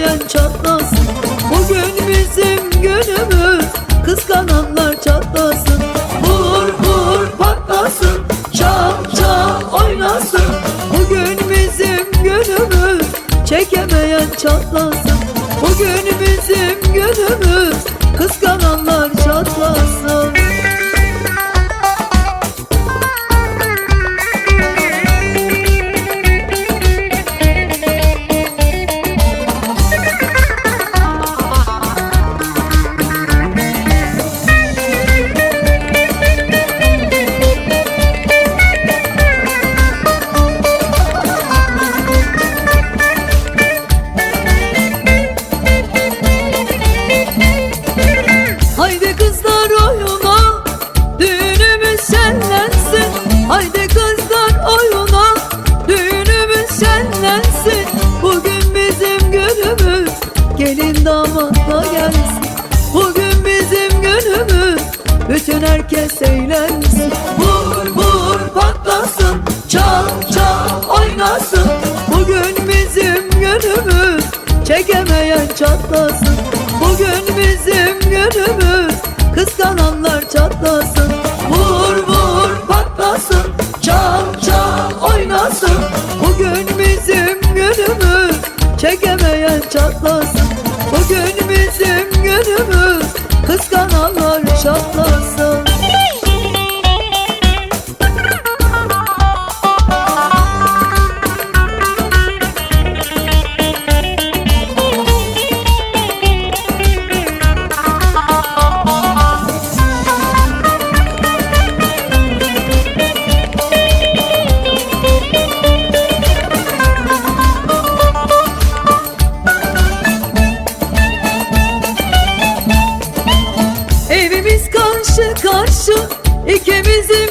Çekemeyen çatlasın kızlar oyuna Düğünümüz şenlensin. Haydi kızlar oyuna Düğünümüz şenlensin. Bugün bizim günümüz Gelin damatla gelsin. Bugün bizim günümüz Bütün herkes eğlensin. Vur vur patlasın Çal çal oynasın. Bugün bizim günümüz Çekemeyen çatlasın. Bugün çatlasın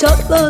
Çekemeyen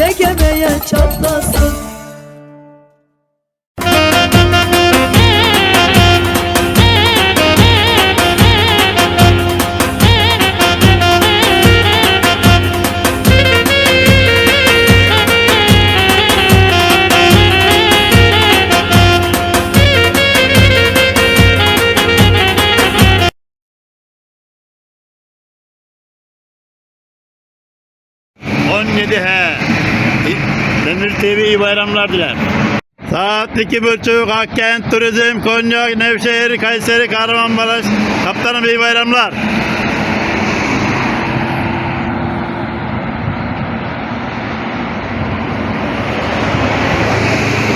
çekemeye çatlasın ...17 he. Demir TV iyi bayramlar diler. Saat iki buçuk Akkent Turizm Konya Nevşehir Kayseri Kahramanmaraş Kaptanım iyi bayramlar.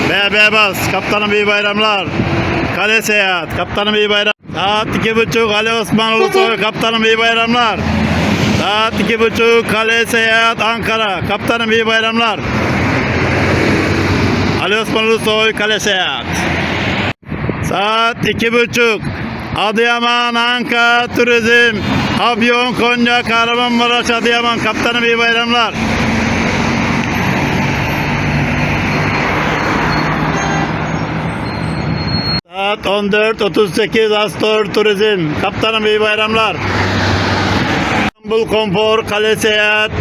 BB Bas Kaptanım iyi bayramlar. Kale Seyahat Kaptanım iyi bayram. Saat iki buçuk Ali Osman Ulusoy Kaptanım iyi bayramlar. Saat iki buçuk Kale Seyahat Ankara. Kaptanım iyi bayramlar. Ali Osman Ulusoy Kale Seyahat. Saat iki buçuk Adıyaman Anka Turizm Afyon Konya Kahramanmaraş Adıyaman. Kaptanım iyi bayramlar. Saat 14.38 Astor Turizm. Kaptanım iyi bayramlar. İstanbul Konfor Kale Seyahat.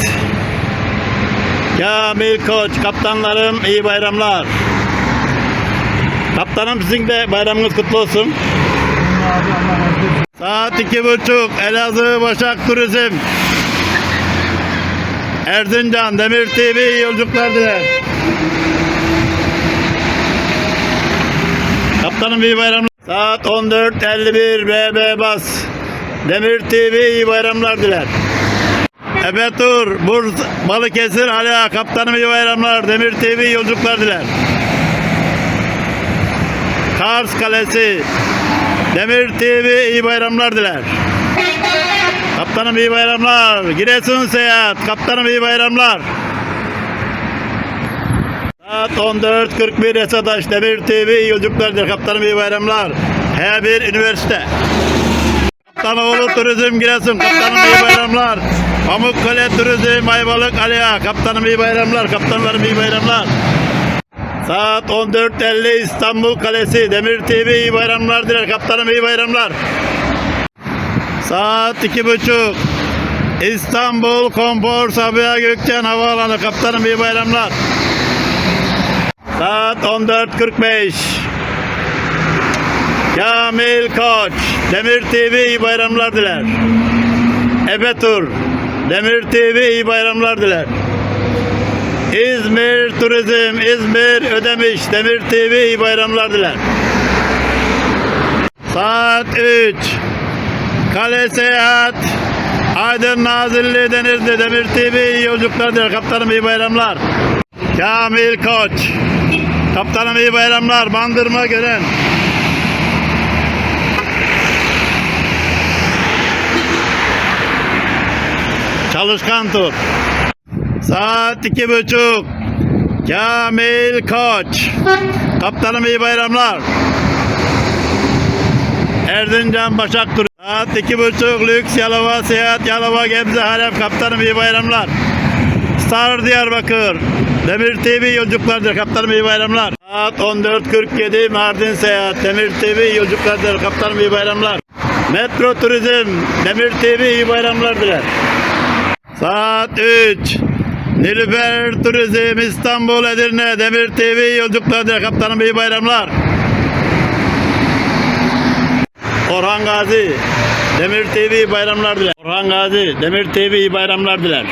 Kamil Koç. Kaptanlarım iyi bayramlar. Kaptanım sizin de bayramınız kutlu olsun. Saat iki buçuk Elazığ Başak Turizm. Erzincan Demir TV iyi yolculuklar diler. Kaptanım iyi bayramlar. Saat 14.51 BB Bas. Demir TV iyi bayramlar diler. Ebetur, Burs, Balıkesir, Ala, Kaptanım iyi bayramlar. Demir TV iyi yolculuklar diler. Kars Kalesi, Demir TV iyi bayramlar diler. Kaptanım iyi bayramlar. Giresun Seyahat, Kaptanım iyi bayramlar. Saat 14.41 Esadaş Demir TV iyi yolculuklar diler. Kaptanım iyi bayramlar. H1 Üniversite. Kaptanoğlu Turizm Giresun. Kaptanım iyi bayramlar. Pamukkale Turizm Ayvalık Aliya. Kaptanım iyi bayramlar. Kaptanlarım iyi bayramlar. Saat 14.50 İstanbul Kalesi. Demir TV iyi bayramlar diler. Kaptanım iyi bayramlar. Saat 2.30 İstanbul Konfor Sabiha Gökçen Havaalanı. Kaptanım iyi bayramlar. Saat 14.45 Kamil Koç Demir TV iyi bayramlar diler. Ebetur Demir TV iyi bayramlar diler. İzmir Turizm İzmir Ödemiş Demir TV iyi bayramlar diler. Saat 3 Kale Seyahat Aydın Nazilli Denizli Demir TV iyi yolculuklar diler. Kaptanım iyi bayramlar. Kamil Koç Kaptanım iyi bayramlar. Bandırma Gören Çalışkan tur. Saat iki buçuk. Kamil Koç. Kaptanım iyi bayramlar. Erzincan Başak Turu. Saat iki buçuk. Lüks Yalova Seyahat Yalova Gebze Halep. Kaptanım iyi bayramlar. Star Diyarbakır. Demir TV yolculuklardır. Kaptanım iyi bayramlar. Saat 14.47 Mardin Seyahat. Demir TV yolculuklardır. Kaptanım iyi bayramlar. Metro Turizm. Demir TV iyi bayramlar diler. Saat 3. Nilüfer Turizm İstanbul Edirne Demir TV yolculuklardır. Kaptanım iyi bayramlar. Orhan Gazi Demir TV bayramlar diler. Orhan Gazi Demir TV bayramlar diler.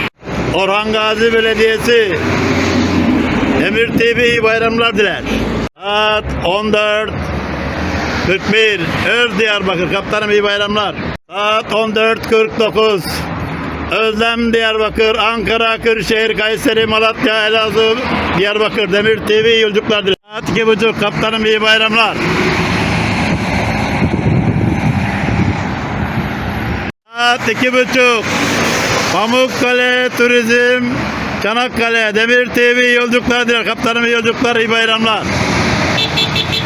Orhan Gazi Belediyesi Demir TV bayramlar diler. Saat 14 41 Öz Diyarbakır Kaptanım iyi bayramlar. Saat 14.49 Özlem Diyarbakır, Ankara, Kırşehir, Kayseri, Malatya, Elazığ, Diyarbakır, Demir TV yolculuklar diler. Saat iki buçuk, kaptanım iyi bayramlar. Saat iki buçuk, Pamukkale Turizm, Çanakkale, Demir TV yolculuklar. Kaptanım iyi yolculuklar, iyi bayramlar.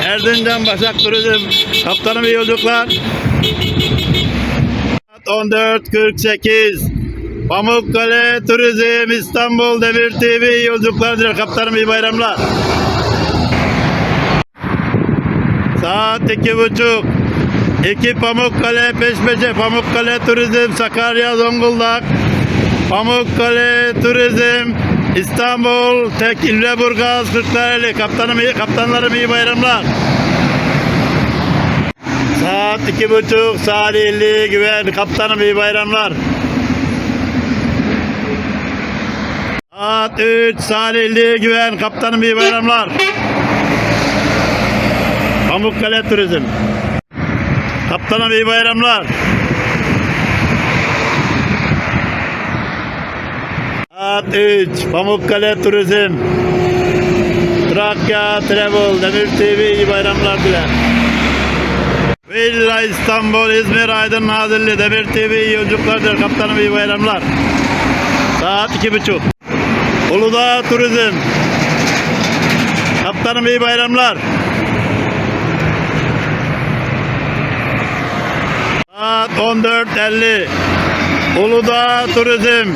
Erzincan Başak Turizm, kaptanım iyi yolculuklar. Saat 14.48 Pamukkale Turizm İstanbul Demir TV yolculuklar diler. Kaptanım iyi bayramlar. Saat iki buçuk. İki Pamukkale peş peşe Pamukkale Turizm Sakarya Zonguldak Pamukkale Turizm İstanbul Tek İlleburgaz Kırklareli Kaptanım iyi, kaptanlarım iyi bayramlar. Saat iki buçuk Salihli Güven Kaptanım iyi bayramlar. Saat 3 Salihli Güven Kaptanım iyi bayramlar. Pamukkale Turizm. Kaptanım iyi bayramlar. Saat 3 Pamukkale Turizm. Trakya Travel Demir TV iyi bayramlar diler. Villa İstanbul, İzmir, Aydın, Nazilli, Demir TV iyi yolculuklar diler. Kaptanım iyi bayramlar. Saat iki buçuk. Uludağ Turizm. Kaptanım iyi bayramlar. Saat 14.50. Uludağ Turizm.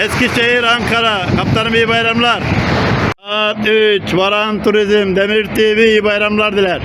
Eskişehir, Ankara. Kaptanım iyi bayramlar. Saat 3. Varan Turizm. Demir TV iyi bayramlar diler.